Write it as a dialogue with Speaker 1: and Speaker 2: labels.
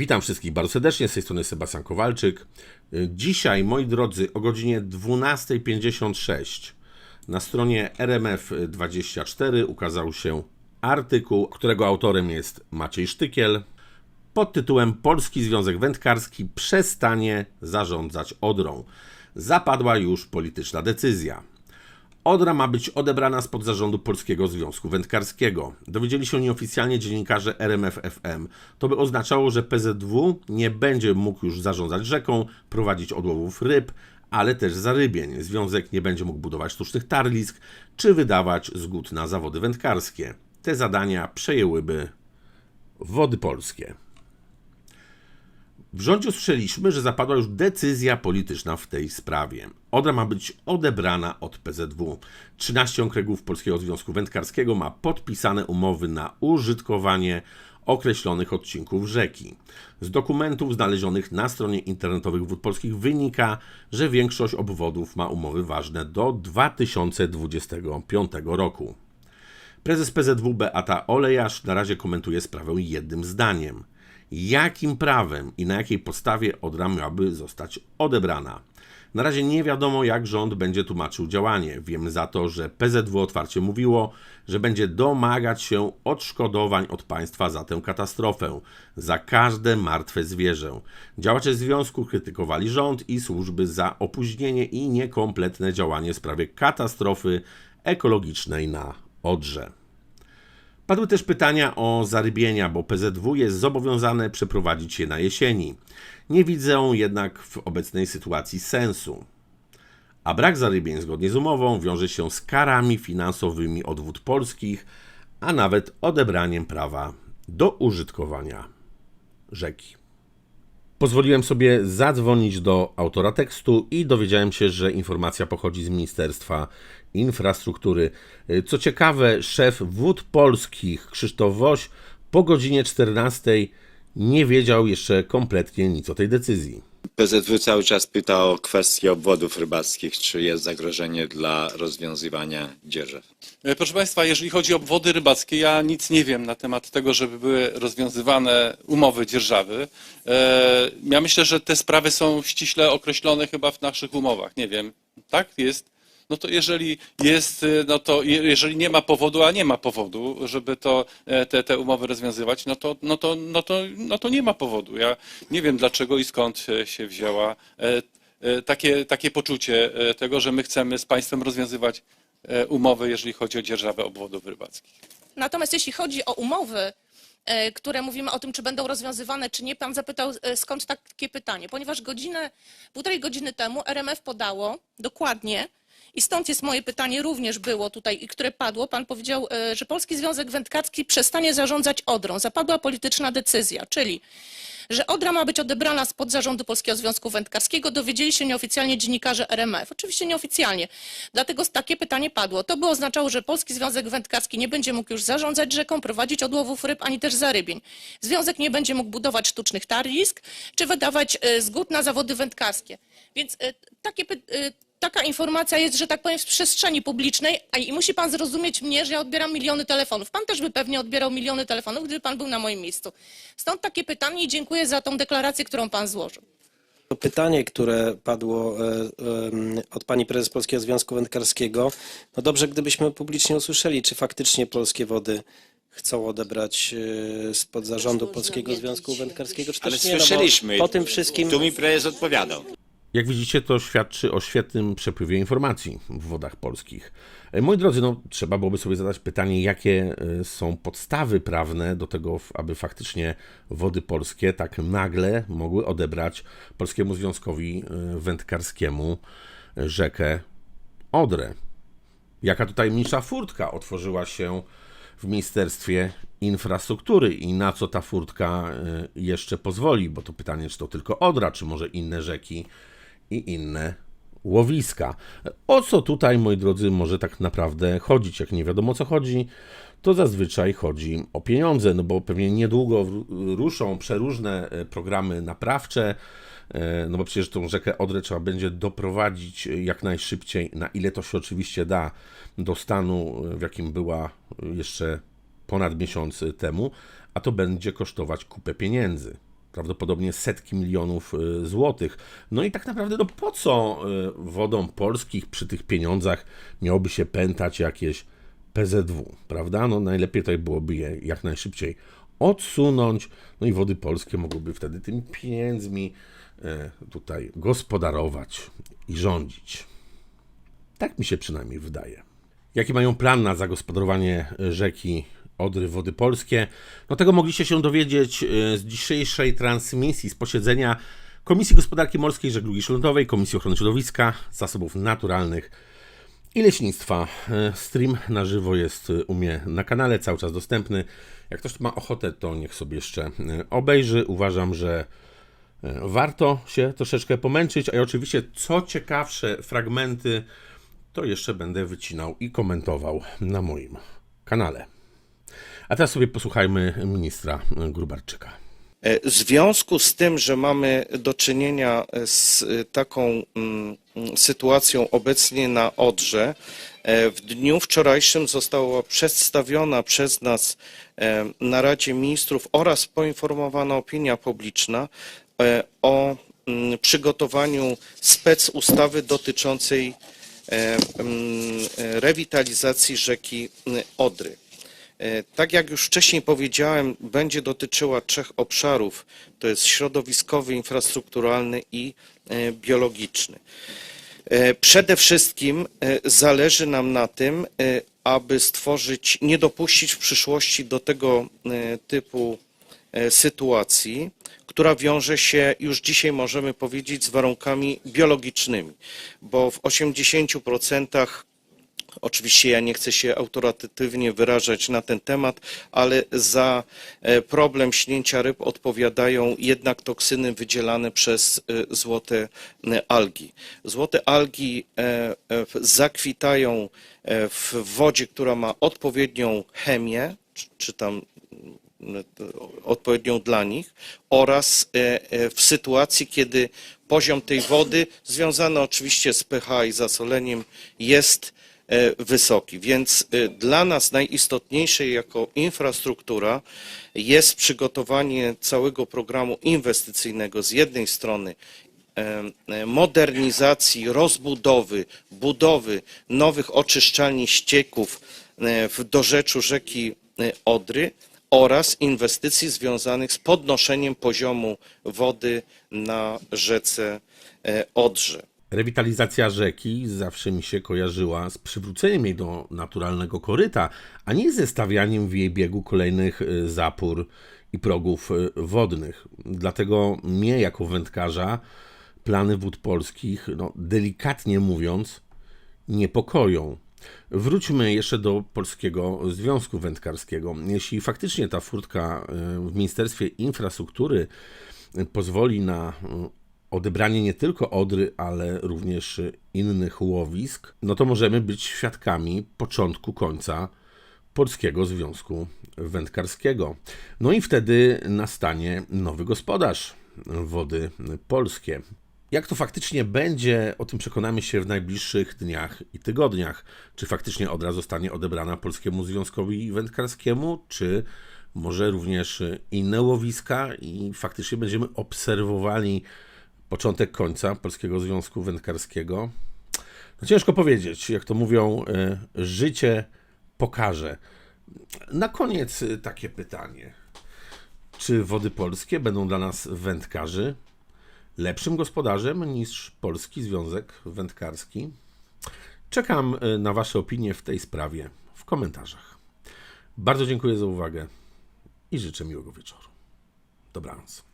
Speaker 1: Witam wszystkich bardzo serdecznie, z tej strony Sebastian Kowalczyk. Dzisiaj, moi drodzy, o godzinie 12.56 na stronie RMF24 ukazał się artykuł, którego autorem jest Maciej Sztykiel pod tytułem Polski Związek Wędkarski przestanie zarządzać Odrą. Zapadła już polityczna decyzja. Odra ma być odebrana spod zarządu Polskiego Związku Wędkarskiego. Dowiedzieli się nieoficjalnie dziennikarze RMF-FM. To by oznaczało, że PZW nie będzie mógł już zarządzać rzeką, prowadzić odłowów ryb, ale też zarybień. Związek nie będzie mógł budować sztucznych tarlisk czy wydawać zgód na zawody wędkarskie. Te zadania przejęłyby wody polskie. W rządzie usłyszeliśmy, że zapadła już decyzja polityczna w tej sprawie. Odra ma być odebrana od PZW. 13 okręgów Polskiego Związku Wędkarskiego ma podpisane umowy na użytkowanie określonych odcinków rzeki. Z dokumentów znalezionych na stronie internetowych Wód Polskich wynika, że większość obwodów ma umowy ważne do 2025 roku. Prezes PZW Beata Olejarz na razie komentuje sprawę jednym zdaniem. Jakim prawem i na jakiej podstawie Odra miałaby zostać odebrana? Na razie nie wiadomo, jak rząd będzie tłumaczył działanie. Wiemy za to, że PZW otwarcie mówiło, że będzie domagać się odszkodowań od państwa za tę katastrofę, za każde martwe zwierzę. Działacze związku krytykowali rząd i służby za opóźnienie i niekompletne działanie w sprawie katastrofy ekologicznej na Odrze. Padły też pytania o zarybienia, bo PZW jest zobowiązane przeprowadzić je na jesieni. Nie widzę jednak w obecnej sytuacji sensu. A brak zarybień zgodnie z umową wiąże się z karami finansowymi od wód polskich, a nawet odebraniem prawa do użytkowania rzeki. Pozwoliłem sobie zadzwonić do autora tekstu i dowiedziałem się, że informacja pochodzi z Ministerstwa Infrastruktury. Co ciekawe, szef Wód Polskich Krzysztof Woś po godzinie 14 nie wiedział jeszcze kompletnie nic o tej decyzji.
Speaker 2: PZW cały czas pyta o kwestię obwodów rybackich, czy jest zagrożenie dla rozwiązywania dzierżaw.
Speaker 3: E, Proszę Państwa, jeżeli chodzi o obwody rybackie, ja nic nie wiem na temat tego, żeby były rozwiązywane umowy dzierżawy. E, Ja myślę, że te sprawy są ściśle określone chyba w naszych umowach. Nie wiem, tak jest? No to jeżeli jest, e, no to je- jeżeli nie ma powodu, a nie ma powodu, żeby to, e, te, te umowy rozwiązywać, no to, no, to, no, to, no to nie ma powodu. Ja nie wiem dlaczego i skąd się wzięła e, e, takie, takie poczucie tego, że my chcemy z państwem rozwiązywać umowy, jeżeli chodzi o dzierżawę obwodów rybackich.
Speaker 4: Natomiast jeśli chodzi o umowy, które mówimy o tym, czy będą rozwiązywane, czy nie, pan zapytał, skąd takie pytanie. Ponieważ godzinę, półtorej godziny temu RMF podało dokładnie, i stąd jest moje pytanie, również było tutaj, i które padło. Pan powiedział, e, że Polski Związek Wędkarski przestanie zarządzać Odrą. Zapadła polityczna decyzja, czyli że Odra ma być odebrana spod zarządu Polskiego Związku Wędkarskiego, dowiedzieli się nieoficjalnie dziennikarze RMF. Oczywiście nieoficjalnie. Dlatego takie pytanie padło. To by oznaczało, że Polski Związek Wędkarski nie będzie mógł już zarządzać rzeką, prowadzić odłowów ryb, ani też zarybień. Związek nie będzie mógł budować sztucznych tarlisk, czy wydawać e, zgód na zawody wędkarskie. Więc e, takie py- e, taka informacja jest, że tak powiem, w przestrzeni publicznej a i musi pan zrozumieć mnie, że ja odbieram miliony telefonów. Pan też by pewnie odbierał miliony telefonów, gdyby pan był na moim miejscu. Stąd takie pytanie i dziękuję za tą deklarację, którą pan złożył.
Speaker 5: To pytanie, które padło e, em, od pani prezes Polskiego Związku Wędkarskiego, no dobrze, gdybyśmy publicznie usłyszeli, czy faktycznie polskie wody chcą odebrać e, spod zarządu Polskiego Związku Wędkarskiego, czy
Speaker 2: Ale
Speaker 5: też nie, no
Speaker 2: słyszeliśmy,
Speaker 5: po tym wszystkim...
Speaker 2: tu mi prezes odpowiadał.
Speaker 1: Jak widzicie, to świadczy o świetnym przepływie informacji w wodach polskich. E, Moi drodzy, no, trzeba byłoby sobie zadać pytanie, jakie e, są podstawy prawne do tego, aby faktycznie wody polskie tak nagle mogły odebrać Polskiemu Związkowi e, Wędkarskiemu rzekę Odrę. Jaka tutaj mniejsza furtka otworzyła się w Ministerstwie Infrastruktury i na co ta furtka jeszcze pozwoli, bo to pytanie, czy to tylko Odra, czy może inne rzeki i inne łowiska. O co tutaj, moi drodzy, może tak naprawdę chodzić? Jak nie wiadomo o co chodzi, to zazwyczaj chodzi o pieniądze, no bo pewnie niedługo ruszą przeróżne e, programy naprawcze, e, no bo przecież tą rzekę Odrę trzeba będzie doprowadzić jak najszybciej, na ile to się oczywiście da, do stanu, w jakim była jeszcze ponad miesiąc temu, a to będzie kosztować kupę pieniędzy. Prawdopodobnie setki milionów y, złotych. No i tak naprawdę, no po co y, wodom polskich przy tych pieniądzach miałoby się pętać jakieś PZW, prawda? No najlepiej tutaj byłoby je jak najszybciej odsunąć, no i wody polskie mogłyby wtedy tymi pieniędzmi e, tutaj gospodarować i rządzić. Tak mi się przynajmniej wydaje. Jaki mają plan na zagospodarowanie rzeki Odry Wody Polskie? No tego mogliście się dowiedzieć e, z dzisiejszej transmisji, z posiedzenia Komisji Gospodarki Morskiej Żeglugi Śródlądowej, Komisji Ochrony Środowiska, Zasobów Naturalnych i Leśnictwa. E, Stream na żywo jest e, u mnie na kanale, cały czas dostępny. Jak ktoś ma ochotę, to niech sobie jeszcze obejrzy. Uważam, że warto się troszeczkę pomęczyć, a oczywiście co ciekawsze fragmenty to jeszcze będę wycinał i komentował na moim kanale. A teraz sobie posłuchajmy ministra Grubarczyka.
Speaker 6: E, W związku z tym, że mamy do czynienia z taką mm, sytuacją obecnie na Odrze, e, w dniu wczorajszym została przedstawiona przez nas e, na Radzie Ministrów oraz poinformowana opinia publiczna o mm, przygotowaniu specustawy dotyczącej e, mm, rewitalizacji rzeki Odry. E, Tak jak już wcześniej powiedziałem, będzie dotyczyła trzech obszarów. To jest środowiskowy, infrastrukturalny i e, biologiczny. E, Przede wszystkim zależy nam na tym, aby stworzyć, nie dopuścić w przyszłości do tego typu sytuacji, która wiąże się już dzisiaj możemy powiedzieć z warunkami biologicznymi, bo w 80% Oczywiście ja nie chcę się autorytatywnie wyrażać na ten temat, ale za e, problem śnięcia ryb odpowiadają jednak toksyny wydzielane przez e, złote algi. Złote algi e, zakwitają w wodzie, która ma odpowiednią chemię, czy, tam odpowiednią dla nich oraz w sytuacji, kiedy poziom tej wody, związany oczywiście z pH i zasoleniem, jest wysoki. Więc e, dla nas najistotniejsze jako infrastruktura jest przygotowanie całego programu inwestycyjnego z jednej strony e, e, modernizacji, rozbudowy, budowy nowych oczyszczalni ścieków e, w dorzeczu rzeki e, Odry oraz inwestycji związanych z podnoszeniem poziomu wody na rzece e, Odrze.
Speaker 1: Rewitalizacja rzeki zawsze mi się kojarzyła z przywróceniem jej do naturalnego koryta, a nie ze stawianiem w jej biegu kolejnych y, zapór i progów y, wodnych. Dlatego mnie, jako wędkarza, plany wód polskich, no, delikatnie mówiąc, niepokoją. Wróćmy jeszcze do Polskiego Związku Wędkarskiego. Jeśli faktycznie ta furtka y, w Ministerstwie Infrastruktury pozwoli na odebranie nie tylko Odry, ale również innych łowisk, no to możemy być świadkami początku końca Polskiego Związku Wędkarskiego. No i wtedy nastanie nowy gospodarz wody polskie. Jak to faktycznie będzie, o tym przekonamy się w najbliższych dniach i tygodniach. Czy faktycznie Odra zostanie odebrana Polskiemu Związkowi Wędkarskiemu, czy może również inne łowiska i faktycznie będziemy obserwowali początek końca Polskiego Związku Wędkarskiego. No ciężko powiedzieć, jak to mówią, e, życie pokaże. Na koniec e, takie pytanie. Czy wody polskie będą dla nas wędkarzy lepszym gospodarzem niż Polski Związek Wędkarski? Czekam e, na Wasze opinie w tej sprawie w komentarzach. Bardzo dziękuję za uwagę i życzę miłego wieczoru. Dobranoc.